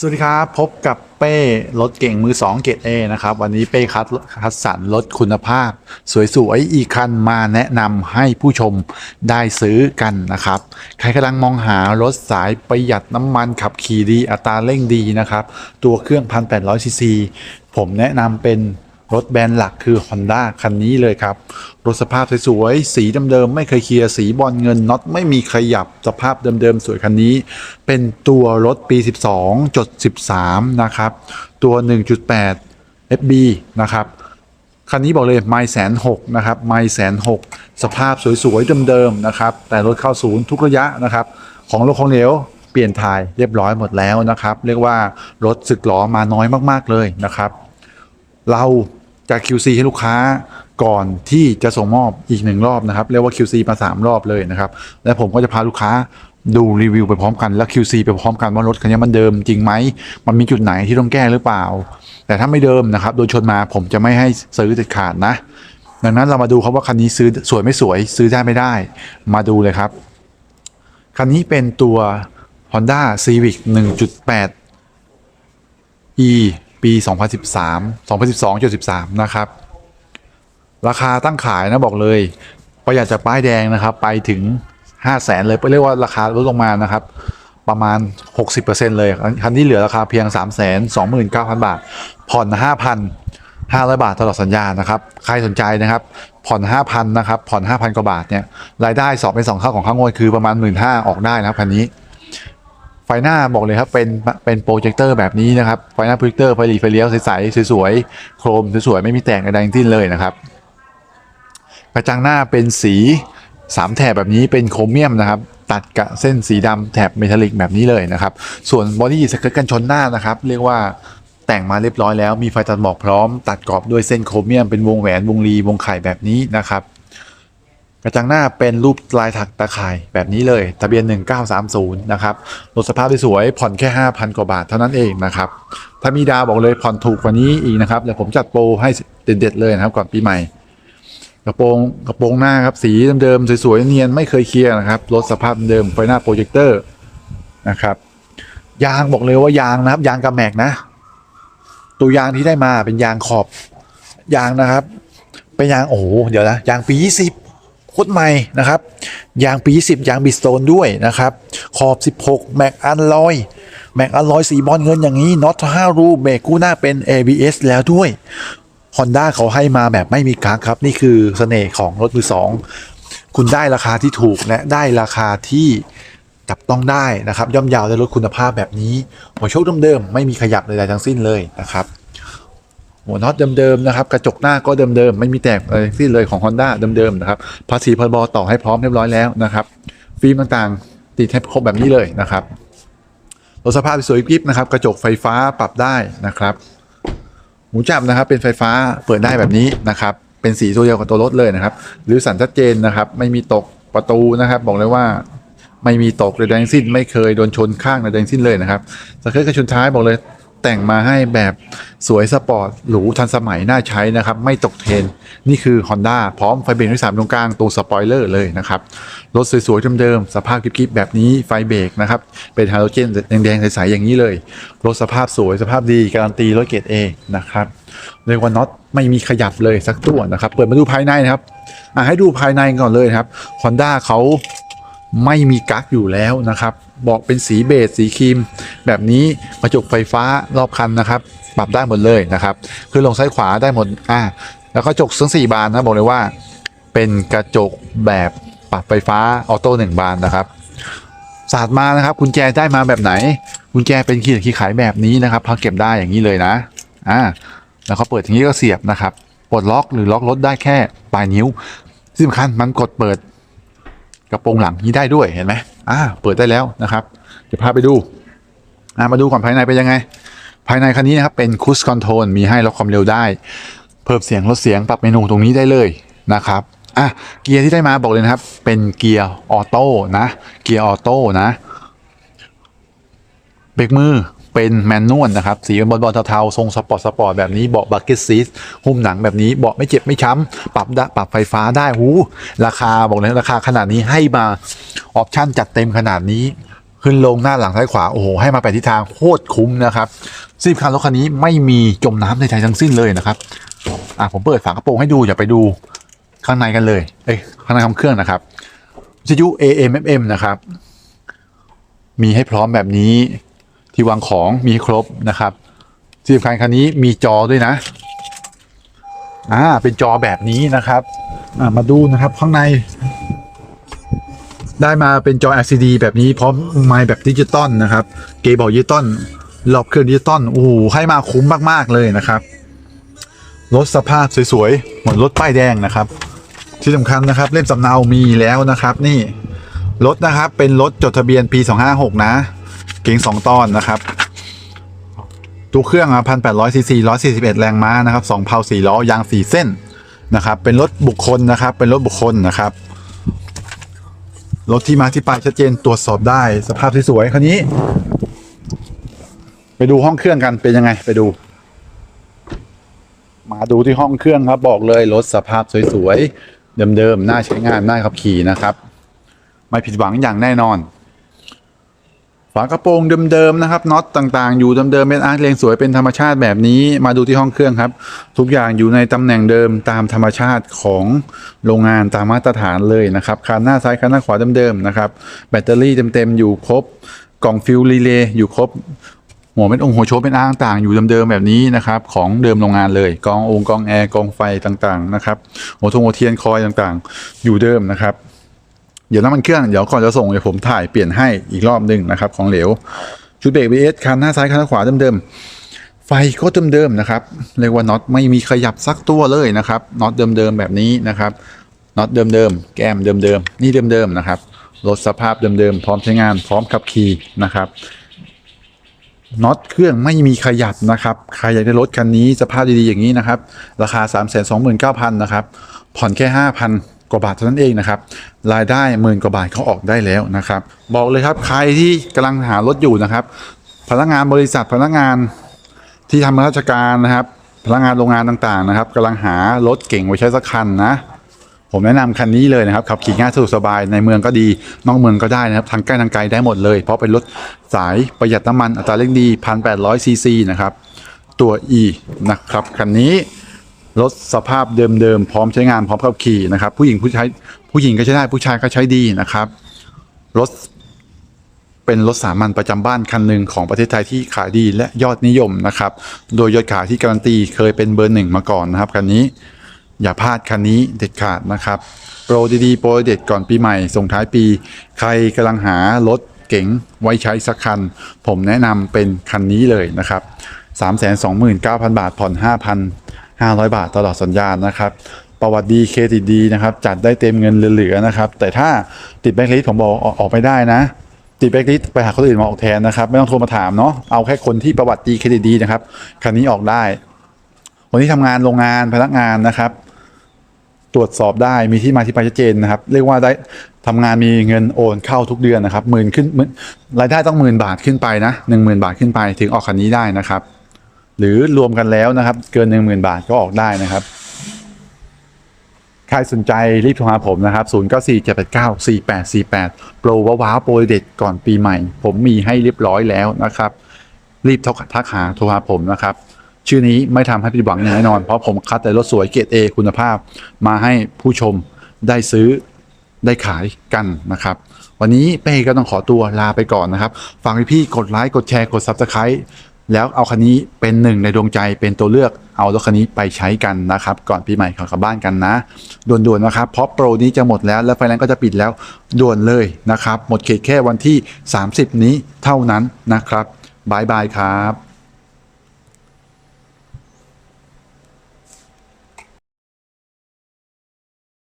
สวัสดีครับ พบกับเป้รถเก่งมือ 2 เกรดเอนะครับ วันนี้เป้คัดคัดสรรรถคุณภาพ สวยๆอีกคันมาแนะนำให้ผู้ชมได้ซื้อกันนะครับ ใครกำลังมองหารถสายประหยัดน้ำมันขับขี่ดีอัตราเร่งดีนะครับ ตัวเครื่อง 1,800ซีซีผมแนะนำเป็น รถแบรนด์หลักคือ Honda คันนี้เลยครับ รถสภาพสวยๆ สีเดิมๆ ไม่เคยเคลียร์ สีบอลเงินน็อตไม่มีขยับ สภาพเดิมๆ สวยคันนี้ เป็นตัวรถปี 12จด13 นะครับ ตัว 1.8 FB นะครับ คันนี้บอกเลยไม่แสนหกนะครับไม่แสนหกสภาพสวยๆ เดิมๆ นะครับ แต่รถเข้าศูนย์ทุกระยะนะครับ ของรถของเหลวเปลี่ยนถ่ายเรียบร้อยหมดแล้วนะครับ เรียกว่ารถสึกหลอมาน้อยมากๆเลยนะครับ เรา จะ QC ให้ลูกค้าก่อนที่จะส่งมอบอีกหนึ่งรอบนะครับเรียกว่า QC มา 3 รอบเลยนะครับและผมก็จะพาลูกค้าดูรีวิวไปพร้อมกันแล้ว QC ไปพร้อมกันว่ารถคันนี้มันเดิมจริงไหมมันมีจุดไหนที่ต้องแก้หรือเปล่า แต่ถ้าไม่เดิมนะครับโดนชนมาผมจะไม่ให้ซื้อเด็ดขาดนะ ดังนั้นเรามาดูครับว่าคันนี้ซื้อสวยไม่สวยซื้อได้ไม่ได้ มาดูเลยครับคันนี้เป็นตัว Honda Civic 1.8 E ปี 2013 2012นะครับ ราคาตั้งขายนะบอกเลย ประหยัดจากป้ายแดงนะครับ ไปถึง 5 0 0แสนเลยเรียกว่าราคาลดลงมานะครับ ประมาณ 60%เลยคันที่เหลือราคาเพียง 3 2 9 0 0 0 บาท ผ่อน 5,500 บาทตลอดสัญญานะครับ ใครสนใจนะครับ ผ่อน 5,000 นะครับ ผ่อน 5,000 กว่าบาทเนี่ย รายได้2เป็น2เท่าของค่างวดคือประมาณ 15,000ออกได้นะครับคันนี้ ไฟหน้าบอกเลยครับเป็นเป็นโปรเจคเตอร์แบบนี้นะครับไฟหน้าโปรเจคเตอร์ไฟหลีไฟเลี้ยวใสๆสวยๆโครมสวยๆไม่มีแตกอะไรทั้งสิ้นเลยนะครับกระจังหน้าเป็นสีสามแถบแบบนี้เป็นโครเมียมนะครับตัดกับเส้นสีดำแถบเมทัลลิกแบบนี้เลยนะครับส่วนบอดี้สเกิร์ตกันชนหน้านะครับเรียกว่าแต่งมาเรียบร้อยแล้วมีไฟตัดหมอกพร้อม ตัดกรอบด้วยเส้นโครเมียมเป็นวงแหวนวงรีวงไข่แบบนี้นะครับ กระจังหน้าเป็นรูปลายถักตะข่ายแบบนี้เลย ทะเบียน 1930 นะครับรถสภาพสวยผ่อนแค่ 5,000 กว่าบาทเท่านั้นเองนะครับ ถ้ามีดาวบอกเลยผ่อนถูกกว่านี้อีกนะครับ เดี๋ยวผมจัดโปรให้เด็ดๆเลยนะครับ ก่อนปีใหม่ กระโปรงกระโปรงหน้าครับ สีเดิมๆสวยๆเนียนไม่เคยเคลียร์นะครับรถสภาพเดิมไฟหน้าโปรเจคเตอร์นะครับ ยางบอกเลยว่ายางนะครับ ยางกระแมกนะ ตัวยางที่ได้มาเป็นยางขอบยางนะครับ เป็นยางโอ้โหเดี๋ยวนะยางปี 20 คตรใหม่นะครับยางปี20ยางบิสโตนด้วยนะครับ ขอบ 16 แม็กอันลอยแม็กอันลอยสีบอลเงินอย่างนี้น็อต5รูเบรกกู้หน้าเป็น ABS แล้วด้วย Honda เขาให้มาแบบไม่มีกักครับ นี่คือเสน่ห์ของรถมือสองคุณได้ราคาที่ถูกและได้ราคาที่จับต้องได้นะครับ ย่อมยาวได้รถคุณภาพแบบนี้หัวโชคเดิมๆไม่มีขยับใดๆทั้งสิ้นเลยนะครับ หัวน็อตเดิมๆนะครับ กระจกหน้าก็เดิมๆไม่มีแตกอะไรทั้งสิ้นเลยของ Honda เดิมๆนะครับภาษีพรบต่อให้พร้อมเรียบร้อยแล้วนะครับ ฟิล์มต่างๆ ติดให้ครบแบบนี้เลยนะครับรถสภาพสวยกริบนะครับ กระจกไฟฟ้าปรับได้นะครับหมูจับนะครับ เป็นไฟฟ้าเปิดได้แบบนี้นะครับ เป็นสีตัวเดียวกับตัวรถเลยนะครับ หรือสันชัดเจนนะครับ ไม่มีตกประตูนะครับ บอกเลยว่าไม่มีตกใดๆทั้งสิ้น ไม่เคยโดนชนข้างใดๆทั้งสิ้นเลยนะครับสเกิร์ตกระชนท้ายบอกเลย แต่งมาให้แบบสวยสปอร์ตหรูทันสมัยน่าใช้นะครับ ไม่ตกเทรนนี่คือ Honda พร้อมไฟเบรกที่สามตรงกลางตรงสปอยเลอร์เลยนะครับ รถสวยๆเดิมๆสภาพกริบๆแบบนี้ไฟเบรกนะครับ เป็นฮาโลเจนแดงๆ ใสๆอย่างนี้เลย รถสภาพสวยสภาพดี การันตีรถเกรดเอนะครับเรียกว่าน็อตไม่มีขยับเลยสักตัวนะครับ เปิดมาดูภายในนะครับให้ดูภายในก่อนเลยครับ Honda เขาไม่มีกั๊กอยู่แล้วนะครับ บอกเป็นสีเบจสีครีม แบบนี้กระจกไฟฟ้ารอบคันนะครับ ปรับได้หมดเลยนะครับ คือลงซ้ายขวาได้หมดอะแล้วก็กระจกทั้งสี่บานนะบอกเลยว่า เป็นกระจกแบบปรับไฟฟ้าออโต้หนึ่งบานนะครับศาสตร์มานะครับกุญแจได้มาแบบไหนกุญแจเป็นขีดขีดขายแบบนี้นะครับพักเก็บได้อย่างนี้เลยนะอ่าแล้วเขาเปิดอย่างนี้ก็เสียบนะครับปลดล็อกหรือล็อกรถได้แค่ปลายนิ้วที่สำคัญมันกดเปิดกระโปรงหลังนี้ได้ด้วยเห็นไหม อ่าเปิดได้แล้วนะครับ เดี๋ยวพาไปดูอ่ามาดูก่อนภายในเป็นยังไง ภายในคันนี้นะครับเป็นคูสคอนโทรลมีให้ล็อกความเร็วได้ เพิ่มเสียงลดเสียงปรับเมนูตรงนี้ได้เลยนะครับอะเกียร์ที่ได้มาบอกเลยนะครับ เป็นเกียร์ออโต้นะ เกียร์ออโต้นะเบรกมือ เป็นแมนนวลนะครับ สีเป็นบอลบอลเทาๆ ทรงสปอร์ตสปอร์ตแบบนี้ เบาะบักเก็ตซีทหุ้มหนังแบบนี้ เบาะไม่เจ็บไม่ช้ำ ปรับได้ปรับไฟฟ้าได้ หู ราคาบอกเลยราคาขนาดนี้ให้มา ออปชั่นจัดเต็มขนาดนี้ ขึ้นลงหน้าหลังซ้ายขวา โอ้โห ให้มาแปดทิศทางโคตรคุ้มนะครับซีบคันรถคันนี้ไม่มีจมน้ำในใจทั้งสิ้นเลยนะครับ อะผมเปิดฝากระโปรงให้ดูอย่าไปดูข้างในกันเลย เอ้ยข้างในคำเครื่องนะครับวิทยุ AM FM นะครับ มีให้พร้อมแบบนี้ ที่วางของมีครบนะครับที่สำคัญคันนี้มีจอด้วยนะอ่าเป็นจอแบบนี้นะครับอ่ามาดูนะครับข้างใน ได้มาเป็นจอ LCD แบบนี้พร้อมไมค์แบบดิจิตอลนะครับ เกย์บอกดิจิตอลรอบเครื่องดิจิตอลโอ้โหให้มาคุ้มมากๆเลยนะครับรถสภาพสวยๆเหมือนรถป้ายแดงนะครับ ที่สำคัญนะครับเล่มสำเนามีแล้วนะครับ นี่รถนะครับเป็นรถจดทะเบียนปี 256 นะ เก๋ง2ตอนนะครับตัวเครื่องอะ1,800ซีซี141แรงม้านะครับ2เพา4ล้อยาง4เส้นนะครับ เป็นรถบุคคลนะครับ เป็นรถบุคคลนะครับรถที่มาที่ไปชัดเจนตรวจสอบได้สภาพสวยๆคันนี้ ไปดูห้องเครื่องกันเป็นยังไงไปดู มาดูที่ห้องเครื่องครับ บอกเลยรถสภาพสวยๆเดิมๆน่าใช้งานน่าขับขี่นะครับ ไม่ผิดหวังอย่างแน่นอน ฝากระโปรงเดิมๆนะครับน็อตต่างๆ อยู่เดิมๆเป็นอาร์ตเรียงสวยเป็นธรรมชาติแบบนี้มาดูที่ห้องเครื่องครับ ทุกอย่างอยู่ในตำแหน่งเดิมตามธรรมชาติของโรงงานตามมาตรฐานเลยนะครับคันหน้าซ้ายคันหน้าขวาเดิมๆนะครับแบตเตอรี่เต็มๆอยู่ครบกล่องฟิวรีเลย์อยู่ครบหัวเป็นองค์หัวโชว์เป็นอาร์ต่างๆอยู่เดิมๆแบบนี้นะครับของเดิมโรงงานเลยกององค์กองแอร์กองไฟต่างๆนะครับหัวทงหัวเทียนคอยต่างๆ อยู่เดิมนะครับ เดี๋ยวน้ำมันเครื่อง เดี๋ยวก่อนจะส่งเดี๋ยวผมถ่ายเปลี่ยนให้อีกรอบหนึ่งนะครับของเหลว ชุดเบรก BS คันหน้าซ้ายคันขวาเดิมๆ ไฟก็เดิมๆนะครับ เรียกว่าน็อตไม่มีขยับสักตัวเลยนะครับน็อตเดิมๆแบบนี้นะครับน็อตเดิมๆ แก้มเดิมๆ นี่เดิมๆนะครับ รถสภาพเดิมๆ พร้อมใช้งาน พร้อมขับขี่นะครับน็อตเครื่องไม่มีขยับนะครับ ใครอยากได้รถคันนี้สภาพดีๆอย่างนี้นะครับ ราคา 3 2 9 0 0 0นะครับ ผ่อนแค่ 5,000 กว่าบาทเท่านั้นเองนะครับรายได้หมื่นกว่าบาทเขาออกได้แล้วนะครับ บอกเลยครับใครที่กำลังหารถอยู่นะครับ พนักงานบริษัทพนักงานที่ทำราชการนะครับ พนักงานโรงงานต่างๆนะครับกำลังหารถเก่งไว้ใช้สักคันนะผมแนะนำคันนี้เลยนะครับขับขี่ง่ายสะดวกสบายในเมืองก็ดีนอกเมืองก็ได้นะครับทางใกล้ทางไกลได้หมดเลย เพราะเป็นรถสายประหยัดน้ำมันอัตราเร่งดี 1,800ซีซีนะครับตัว E นะครับคันนี้ รถสภาพเดิมๆพร้อมใช้งานพร้อมขับขี่นะครับ ผู้หญิงผู้ชายผู้หญิงก็ใช้ได้ผู้ชายก็ใช้ดีนะครับรถเป็นรถสามัญประจำบ้านคันหนึ่งของประเทศไทยที่ขายดีและยอดนิยมนะครับ โดยยอดขายที่การันตีเคยเป็นเบอร์หนึ่งมาก่อนนะครับคันนี้อย่าพลาดคันนี้เด็ดขาดนะครับโปรดีๆโปรเด็ดก่อนปีใหม่ส่งท้ายปี ใครกำลังหารถเก๋งไว้ใช้สักคัน ผมแนะนำเป็นคันนี้เลยนะครับ 329,000 บาทผ่อน 500 บาทตลอดสัญญาณนะครับ ประวัติดีเครดิตดีนะครับ จัดได้เต็มเงินเหลือๆนะครับ แต่ถ้าติดแบงค์ลิสผมบอกออกออกไม่ได้นะ ติดแบงค์ลิสไปหาคนอื่นมาออกแทนนะครับ ไม่ต้องโทรมาถามเนาะเอาแค่คนที่ประวัติดีเครดิตดีนะครับคันนี้ออกได้คนที่ทำงานโรงงานพนักงานนะครับ ตรวจสอบได้มีที่มาที่ไปชัดเจนนะครับ เรียกว่าได้ทำงานมีเงินโอนเข้าทุกเดือนนะครับหมื่นขึ้นหมื่นรายได้ต้องหมื่นบาทขึ้นไปนะหนึ่งหมื่นบาทขึ้นไปถึงออกคันนี้ได้นะครับ หรือรวมกันแล้วนะครับ เกินหนึ่งหมื่นบาทก็ออกได้นะครับ ใครสนใจรีบโทรหาผมนะครับ 0 9 4 7 8 9 4 8 4 8 โปรว้าวโปรเด็ดก่อนปีใหม่ ผมมีให้เรียบร้อยแล้วนะครับ รีบทักหาโทรหาผมนะครับ ชื่อนี้ไม่ทำให้ผิดหวังอย่างแน่นอน เพราะผมคัดแต่รถสวยเกรด A คุณภาพ มาให้ผู้ชมได้ซื้อได้ขายกันนะครับ วันนี้เป้ก็ต้องขอตัวลาไปก่อนนะครับ ฝากพี่ๆกดไลค์กดแชร์กด Subscribe แล้วเอาคันนี้เป็นหนึ่งในดวงใจเป็นตัวเลือกเอารถคันนี้ไปใช้กันนะครับ ก่อนปีใหม่ขอกลับบ้านกันนะด่วนๆนะครับ เพราะโปรนี้จะหมดแล้วและไฟแนนซ์ก็จะปิดแล้วด่วนเลยนะครับ หมดเขตแค่วันที่ 30 นี้เท่านั้นนะครับบายบายครับ